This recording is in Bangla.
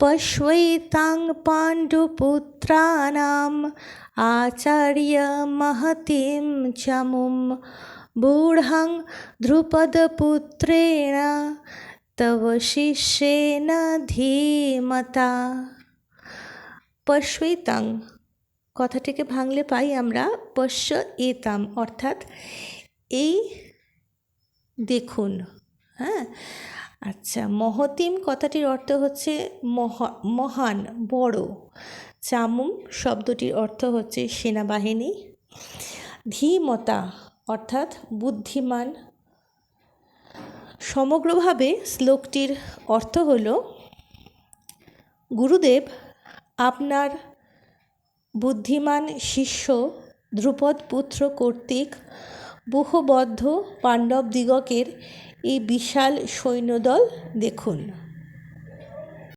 पश्वैतां पाण्डुपुत्राणाम् आचार्यमहतीं चमुं बूढं ध्रुपदपुत्रेण तव শিষ্যেন ধীমতা পশ্বেতাং কথাটিকে ভাঙলে পাই আমরা পশ্য এতাম অর্থাৎ এই দেখুন হ্যাঁ আচ্ছা মহতিম কথাটির অর্থ হচ্ছে মহা, মহান, বড়। চামুম শব্দটির অর্থ হচ্ছে সেনাবাহিনী। ধীমতা অর্থাৎ বুদ্ধিমান। সমগ্রভাবে শ্লোকটির অর্থ হল, গুরুদেব আপনার বুদ্ধিমান শিষ্য ধ্রুপদ পুত্র কর্তৃক বহুবদ্ধ পাণ্ডবদিগকের এই বিশাল সৈন্যদল দেখুন।